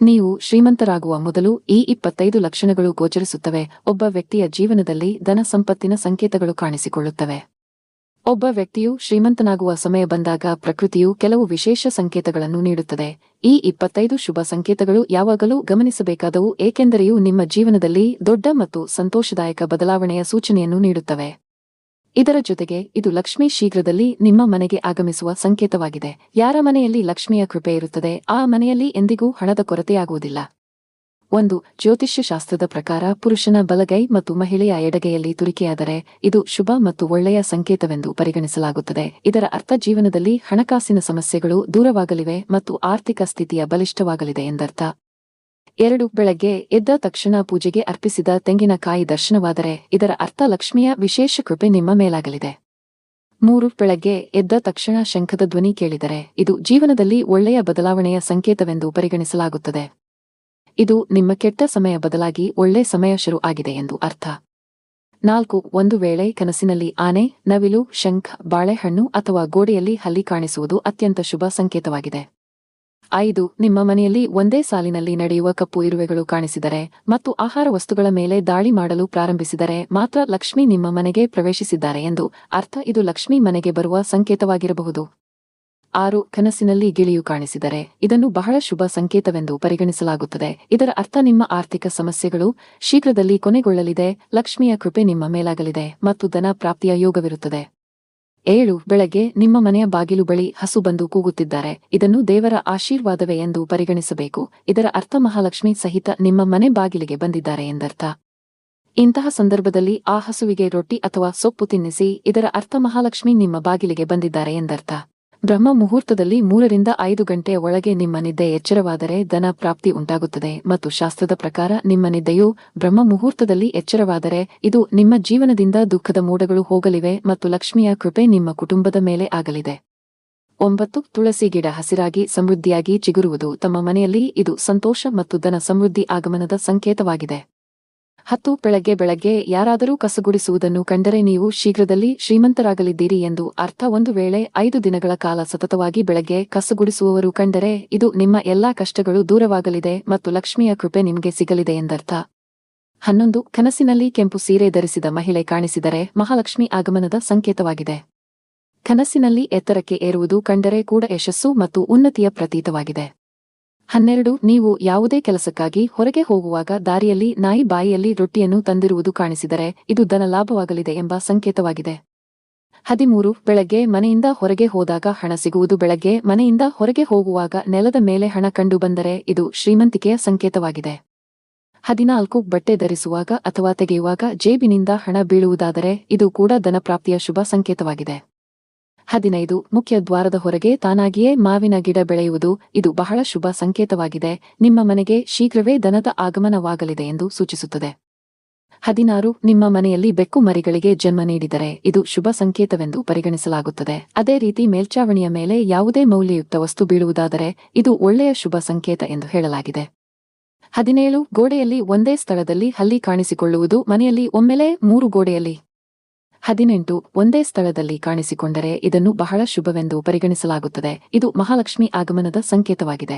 ನೀವು ಶ್ರೀಮಂತರಾಗುವ ಮೊದಲು ಈ ಇಪ್ಪತ್ತೈದು ಲಕ್ಷಣಗಳು ಗೋಚರಿಸುತ್ತವೆ. ಒಬ್ಬ ವ್ಯಕ್ತಿಯ ಜೀವನದಲ್ಲಿ ಧನ ಸಂಪತ್ತಿನ ಸಂಕೇತಗಳು ಕಾಣಿಸಿಕೊಳ್ಳುತ್ತವೆ. ಒಬ್ಬ ವ್ಯಕ್ತಿಯು ಶ್ರೀಮಂತನಾಗುವ ಸಮಯ ಬಂದಾಗ ಪ್ರಕೃತಿಯು ಕೆಲವು ವಿಶೇಷ ಸಂಕೇತಗಳನ್ನು ನೀಡುತ್ತದೆ. ಈ ಇಪ್ಪತ್ತೈದು ಶುಭ ಸಂಕೇತಗಳು ಯಾವಾಗಲೂ ಗಮನಿಸಬೇಕಾದವು ಏಕೆಂದರೆಯೂ ನಿಮ್ಮ ಜೀವನದಲ್ಲಿ ದೊಡ್ಡ ಮತ್ತು ಸಂತೋಷದಾಯಕ ಬದಲಾವಣೆಯ ಸೂಚನೆಯನ್ನು ನೀಡುತ್ತವೆ. ಇದರ ಜೊತೆಗೆ ಇದು ಲಕ್ಷ್ಮಿ ಶೀಘ್ರದಲ್ಲಿ ನಿಮ್ಮ ಮನೆಗೆ ಆಗಮಿಸುವ ಸಂಕೇತವಾಗಿದೆ. ಯಾರ ಮನೆಯಲ್ಲಿ ಲಕ್ಷ್ಮಿಯ ಕೃಪೆ ಇರುತ್ತದೆ, ಆ ಮನೆಯಲ್ಲಿ ಎಂದಿಗೂ ಹಣದ ಕೊರತೆಯಾಗುವುದಿಲ್ಲ. ಒಂದು ಜ್ಯೋತಿಷ್ಯ ಶಾಸ್ತ್ರದ ಪ್ರಕಾರ ಪುರುಷನ ಬಲಗೈ ಮತ್ತು ಮಹಿಳೆಯ ಎಡಗೈಯಲ್ಲಿ ತುರಿಕೆಯಾದರೆ ಇದು ಶುಭ ಮತ್ತು ಒಳ್ಳೆಯ ಸಂಕೇತವೆಂದು ಪರಿಗಣಿಸಲಾಗುತ್ತದೆ. ಇದರ ಅರ್ಥ ಜೀವನದಲ್ಲಿ ಹಣಕಾಸಿನ ಸಮಸ್ಯೆಗಳು ದೂರವಾಗಲಿವೆ ಮತ್ತು ಆರ್ಥಿಕ ಸ್ಥಿತಿಯ ಬಲಿಷ್ಠವಾಗಲಿದೆ ಎಂದರ್ಥ. ಎರಡು ಬೆಳಗ್ಗೆ ಎದ್ದ ತಕ್ಷಣ ಪೂಜೆಗೆ ಅರ್ಪಿಸಿದ ತೆಂಗಿನಕಾಯಿ ದರ್ಶನವಾದರೆ ಇದರ ಅರ್ಥ ಲಕ್ಷ್ಮಿಯ ವಿಶೇಷ ಕೃಪೆ ನಿಮ್ಮ ಮೇಲಾಗಲಿದೆ. ಮೂರು ಬೆಳಗ್ಗೆ ಎದ್ದ ತಕ್ಷಣ ಶಂಖದ ಧ್ವನಿ ಕೇಳಿದರೆ ಇದು ಜೀವನದಲ್ಲಿ ಒಳ್ಳೆಯ ಬದಲಾವಣೆಯ ಸಂಕೇತವೆಂದು ಪರಿಗಣಿಸಲಾಗುತ್ತದೆ. ಇದು ನಿಮ್ಮ ಕೆಟ್ಟ ಸಮಯ ಬದಲಾಗಿ ಒಳ್ಳೆ ಸಮಯ ಶುರು ಆಗಿದೆ ಎಂದು ಅರ್ಥ. ನಾಲ್ಕು, ಒಂದು ವೇಳೆ ಕನಸಿನಲ್ಲಿ ಆನೆ, ನವಿಲು, ಶಂಖ, ಬಾಳೆಹಣ್ಣು ಅಥವಾ ಗೋಡೆಯಲ್ಲಿ ಹಲ್ಲಿ ಕಾಣಿಸುವುದು ಅತ್ಯಂತ ಶುಭ ಸಂಕೇತವಾಗಿದೆ. ಐದು, ನಿಮ್ಮ ಮನೆಯಲ್ಲಿ ಒಂದೇ ಸಾಲಿನಲ್ಲಿ ನಡೆಯುವ ಕಪ್ಪು ಇರುವೆಗಳು ಕಾಣಿಸಿದರೆ ಮತ್ತು ಆಹಾರ ವಸ್ತುಗಳ ಮೇಲೆ ದಾಳಿ ಮಾಡಲು ಪ್ರಾರಂಭಿಸಿದರೆ ಮಾತ್ರ ಲಕ್ಷ್ಮಿ ನಿಮ್ಮ ಮನೆಗೆ ಪ್ರವೇಶಿಸಿದ್ದಾರೆ ಎಂದು ಅರ್ಥ ಇದು ಲಕ್ಷ್ಮಿ ಮನೆಗೆ ಬರುವ ಸಂಕೇತವಾಗಿರಬಹುದು. ಆರು, ಕನಸಿನಲ್ಲಿ ಗಿಳಿಯು ಕಾಣಿಸಿದರೆ ಇದನ್ನು ಬಹಳ ಶುಭ ಸಂಕೇತವೆಂದು ಪರಿಗಣಿಸಲಾಗುತ್ತದೆ. ಇದರ ಅರ್ಥ ನಿಮ್ಮ ಆರ್ಥಿಕ ಸಮಸ್ಯೆಗಳು ಶೀಘ್ರದಲ್ಲಿ ಕೊನೆಗೊಳ್ಳಲಿದೆ, ಲಕ್ಷ್ಮಿಯ ಕೃಪೆ ನಿಮ್ಮ ಮೇಲಾಗಲಿದೆ ಮತ್ತು ಧನ ಪ್ರಾಪ್ತಿಯ ಯೋಗವಿರುತ್ತದೆ. ಏಳು, ಬೆಳಗ್ಗೆ ನಿಮ್ಮ ಮನೆಯ ಬಾಗಿಲು ಬಳಿ ಹಸು ಬಂದು ಕೂಗುತ್ತಿದ್ದಾರೆ. ಇದನ್ನು ದೇವರ ಆಶೀರ್ವಾದವೇ ಎಂದು ಪರಿಗಣಿಸಬೇಕು. ಇದರ ಅರ್ಥ ಮಹಾಲಕ್ಷ್ಮಿ ಸಹಿತ ನಿಮ್ಮ ಮನೆ ಬಾಗಿಲಿಗೆ ಬಂದಿದ್ದಾರೆ ಎಂದರ್ಥ. ಇಂತಹ ಸಂದರ್ಭದಲ್ಲಿ ಆ ಹಸುವಿಗೆ ರೊಟ್ಟಿ ಅಥವಾ ಸೊಪ್ಪು ತಿನ್ನಿಸಿ, ಇದರ ಅರ್ಥ ಮಹಾಲಕ್ಷ್ಮಿ ನಿಮ್ಮ ಬಾಗಿಲಿಗೆ ಬಂದಿದ್ದಾರೆ ಎಂದರ್ಥ. ಬ್ರಹ್ಮ ಮುಹೂರ್ತದಲ್ಲಿ ಮೂರರಿಂದ ಐದು ಗಂಟೆಯ ಒಳಗೆ ನಿಮ್ಮ ನಿದ್ದೆ ಎಚ್ಚರವಾದರೆ ಧನ ಪ್ರಾಪ್ತಿ ಉಂಟಾಗುತ್ತದೆ ಮತ್ತು ಶಾಸ್ತ್ರದ ಪ್ರಕಾರ ನಿಮ್ಮ ನಿದ್ದೆಯು ಬ್ರಹ್ಮ ಮುಹೂರ್ತದಲ್ಲಿ ಎಚ್ಚರವಾದರೆ ಇದು ನಿಮ್ಮ ಜೀವನದಿಂದ ದುಃಖದ ಮೂಡಗಳು ಹೋಗಲಿವೆ ಮತ್ತು ಲಕ್ಷ್ಮಿಯ ಕೃಪೆ ನಿಮ್ಮ ಕುಟುಂಬದ ಮೇಲೆ ಆಗಲಿದೆ. ಒಂಬತ್ತು, ತುಳಸಿ ಗಿಡ ಹಸಿರಾಗಿ ಸಮೃದ್ಧಿಯಾಗಿ ಚಿಗುರುವುದು. ತಮ್ಮ ಮನೆಯಲ್ಲಿ ಇದು ಸಂತೋಷ ಮತ್ತು ಧನ ಸಮೃದ್ಧಿ ಆಗಮನದ ಸಂಕೇತವಾಗಿದೆ. ಹತ್ತು ಬೆಳಗ್ಗೆ ಬೆಳಗ್ಗೆ ಯಾರಾದರೂ ಕಸಗುಡಿಸುವುದನ್ನು ಕಂಡರೆ ನೀವು ಶೀಘ್ರದಲ್ಲಿ ಶ್ರೀಮಂತರಾಗಲಿದ್ದೀರಿ ಎಂದು ಅರ್ಥ ಒಂದು ವೇಳೆ ಐದು ದಿನಗಳ ಕಾಲ ಸತತವಾಗಿ ಬೆಳಗ್ಗೆ ಕಸಗುಡಿಸುವವರು ಕಂಡರೆ ಇದು ನಿಮ್ಮ ಎಲ್ಲಾ ಕಷ್ಟಗಳು ದೂರವಾಗಲಿದೆ ಮತ್ತು ಲಕ್ಷ್ಮಿಯ ಕೃಪೆ ನಿಮಗೆ ಸಿಗಲಿದೆ ಎಂದರ್ಥ. ಹನ್ನೊಂದು, ಕನಸಿನಲ್ಲಿ ಕೆಂಪು ಸೀರೆ ಧರಿಸಿದ ಮಹಿಳೆ ಕಾಣಿಸಿದರೆ ಮಹಾಲಕ್ಷ್ಮಿ ಆಗಮನದ ಸಂಕೇತವಾಗಿದೆ. ಕನಸಿನಲ್ಲಿ ಎತ್ತರಕ್ಕೆ ಏರುವುದು ಕಂಡರೆ ಕೂಡ ಯಶಸ್ಸು ಮತ್ತು ಉನ್ನತಿಯ ಪ್ರತೀತವಾಗಿದೆ. ಹನ್ನೆರಡು, ನೀವು ಯಾವುದೇ ಕೆಲಸಕ್ಕಾಗಿ ಹೊರಗೆ ಹೋಗುವಾಗ ದಾರಿಯಲ್ಲಿ ನಾಯಿ ಬಾಯಿಯಲ್ಲಿ ರೊಟ್ಟಿಯನ್ನು ತಂದಿರುವುದು ಕಾಣಿಸಿದರೆ ಇದು ಧನ ಲಾಭವಾಗಲಿದೆ ಎಂಬ ಸಂಕೇತವಾಗಿದೆ. ಹದಿಮೂರು, ಬೆಳಗ್ಗೆ ಮನೆಯಿಂದ ಹೊರಗೆ ಹೋದಾಗ ಹಣ ಸಿಗುವುದು ಬೆಳಗ್ಗೆ ಮನೆಯಿಂದ ಹೊರಗೆ ಹೋಗುವಾಗ ನೆಲದ ಮೇಲೆ ಹಣ ಕಂಡುಬಂದರೆ ಇದು ಶ್ರೀಮಂತಿಕೆಯ ಸಂಕೇತವಾಗಿದೆ. ಹದಿನಾಲ್ಕು, ಬಟ್ಟೆ ಧರಿಸುವಾಗ ಅಥವಾ ತೆಗೆಯುವಾಗ ಜೇಬಿನಿಂದ ಹಣ ಬೀಳುವುದಾದರೆ ಇದು ಕೂಡ ಧನಪ್ರಾಪ್ತಿಯ ಶುಭ ಸಂಕೇತವಾಗಿದೆ. ಹದಿನೈದು ಮುಖ್ಯ ದ್ವಾರದ ಹೊರಗೆ ತಾನಾಗಿಯೇ ಮಾವಿನ ಗಿಡ ಬೆಳೆಯುವುದು ಇದು ಬಹಳ ಶುಭ ಸಂಕೇತವಾಗಿದೆ. ನಿಮ್ಮ ಮನೆಗೆ ಶೀಘ್ರವೇ ದನದ ಆಗಮನವಾಗಲಿದೆ ಎಂದು ಸೂಚಿಸುತ್ತದೆ. ಹದಿನಾರು ನಿಮ್ಮ ಮನೆಯಲ್ಲಿ ಬೆಕ್ಕು ಮರಿಗಳಿಗೆ ಜನ್ಮ ನೀಡಿದರೆ ಇದು ಶುಭ ಸಂಕೇತವೆಂದು ಪರಿಗಣಿಸಲಾಗುತ್ತದೆ. ಅದೇ ರೀತಿ ಮೇಲ್ಚಾವಣಿಯ ಮೇಲೆ ಯಾವುದೇ ಮೌಲ್ಯಯುಕ್ತ ವಸ್ತು ಬೀಳುವುದಾದರೆ ಇದು ಒಳ್ಳೆಯ ಶುಭ ಸಂಕೇತ ಎಂದು ಹೇಳಲಾಗಿದೆ. ಹದಿನೇಳು ಗೋಡೆಯಲ್ಲಿ ಒಂದೇ ಸ್ಥಳದಲ್ಲಿ ಹಲ್ಲಿ ಕಾಣಿಸಿಕೊಳ್ಳುವುದು ಮನೆಯಲ್ಲಿ ಒಮ್ಮೆಲೇ ಮೂರು ಗೋಡೆಯಲ್ಲಿ ಹದಿನೆಂಟು ಒಂದೇ ಸ್ಥಳದಲ್ಲಿ ಕಾಣಿಸಿಕೊಂಡರೆ ಇದನ್ನು ಬಹಳ ಶುಭವೆಂದು ಪರಿಗಣಿಸಲಾಗುತ್ತದೆ. ಇದು ಮಹಾಲಕ್ಷ್ಮಿ ಆಗಮನದ ಸಂಕೇತವಾಗಿದೆ.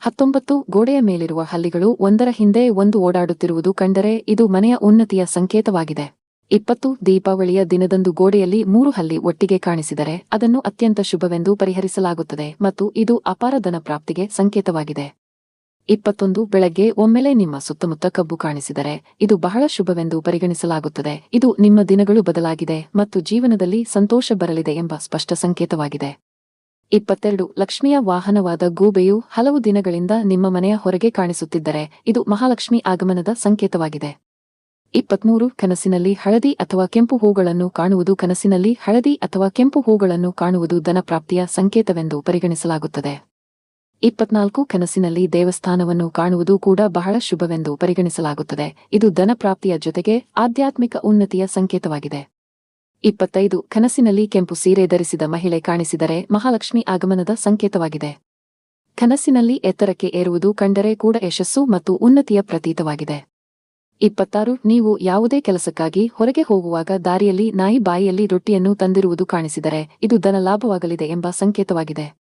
ಹತ್ತೊಂಬತ್ತು ಗೋಡೆಯ ಮೇಲಿರುವ ಹಲ್ಲಿಗಳು ಒಂದರ ಹಿಂದೆ ಒಂದು ಓಡಾಡುತ್ತಿರುವುದು ಕಂಡರೆ ಇದು ಮನೆಯ ಉನ್ನತಿಯ ಸಂಕೇತವಾಗಿದೆ. ಇಪ್ಪತ್ತು ದೀಪಾವಳಿಯ ದಿನದಂದು ಗೋಡೆಯಲ್ಲಿ ಮೂರು ಹಲ್ಲಿ ಒಟ್ಟಿಗೆ ಕಾಣಿಸಿದರೆ ಅದನ್ನು ಅತ್ಯಂತ ಶುಭವೆಂದು ಪರಿಹರಿಸಲಾಗುತ್ತದೆ ಮತ್ತು ಇದು ಅಪಾರ ಧನ ಪ್ರಾಪ್ತಿಗೆ ಸಂಕೇತವಾಗಿದೆ. ಇಪ್ಪತ್ತೊಂದು ಬೆಳಗ್ಗೆ ಒಮ್ಮೆಲೆ ನಿಮ್ಮ ಸುತ್ತಮುತ್ತ ಕಬ್ಬು ಕಾಣಿಸಿದರೆ ಇದು ಬಹಳ ಶುಭವೆಂದು ಪರಿಗಣಿಸಲಾಗುತ್ತದೆ. ಇದು ನಿಮ್ಮ ದಿನಗಳು ಬದಲಾಗಿದೆ ಮತ್ತು ಜೀವನದಲ್ಲಿ ಸಂತೋಷ ಬರಲಿದೆ ಎಂಬ ಸ್ಪಷ್ಟ ಸಂಕೇತವಾಗಿದೆ. ಇಪ್ಪತ್ತೆರಡು, ಲಕ್ಷ್ಮಿಯ ವಾಹನವಾದ ಗೂಬೆಯು ಹಲವು ದಿನಗಳಿಂದ ನಿಮ್ಮ ಮನೆಯ ಹೊರಗೆ ಕಾಣಿಸುತ್ತಿದ್ದರೆ ಇದು ಮಹಾಲಕ್ಷ್ಮಿ ಆಗಮನದ ಸಂಕೇತವಾಗಿದೆ. ಇಪ್ಪತ್ಮೂರು, ಕನಸಿನಲ್ಲಿ ಹಳದಿ ಅಥವಾ ಕೆಂಪು ಹೂಗಳನ್ನು ಕಾಣುವುದು ಕನಸಿನಲ್ಲಿ ಹಳದಿ ಅಥವಾ ಕೆಂಪು ಹೂಗಳನ್ನು ಕಾಣುವುದು ಧನಪ್ರಾಪ್ತಿಯ ಸಂಕೇತವೆಂದು ಪರಿಗಣಿಸಲಾಗುತ್ತದೆ. ಇಪ್ಪತ್ನಾಲ್ಕು ಕನಸಿನಲ್ಲಿ ದೇವಸ್ಥಾನವನ್ನು ಕಾಣುವುದು ಕೂಡ ಬಹಳ ಶುಭವೆಂದು ಪರಿಗಣಿಸಲಾಗುತ್ತದೆ. ಇದು ಧನಪ್ರಾಪ್ತಿಯ ಜೊತೆಗೆ ಆಧ್ಯಾತ್ಮಿಕ ಉನ್ನತಿಯ ಸಂಕೇತವಾಗಿದೆ. ಇಪ್ಪತ್ತೈದು ಕನಸಿನಲ್ಲಿ ಕೆಂಪು ಸೀರೆ ಧರಿಸಿದ ಮಹಿಳೆ ಕಾಣಿಸಿದರೆ ಮಹಾಲಕ್ಷ್ಮಿ ಆಗಮನದ ಸಂಕೇತವಾಗಿದೆ. ಕನಸಿನಲ್ಲಿ ಎತ್ತರಕ್ಕೆ ಏರುವುದು ಕಂಡರೆ ಕೂಡ ಯಶಸ್ಸು ಮತ್ತು ಉನ್ನತಿಯ ಪ್ರತೀತವಾಗಿದೆ. ಇಪ್ಪತ್ತಾರು ನೀವು ಯಾವುದೇ ಕೆಲಸಕ್ಕಾಗಿ ಹೊರಗೆ ಹೋಗುವಾಗ ದಾರಿಯಲ್ಲಿ ನಾಯಿ ಬಾಯಿಯಲ್ಲಿ ರೊಟ್ಟಿಯನ್ನು ತಂದಿರುವುದು ಕಾಣಿಸಿದರೆ ಇದು ಧನ ಲಾಭವಾಗಲಿದೆ ಎಂಬ ಸಂಕೇತವಾಗಿದೆ.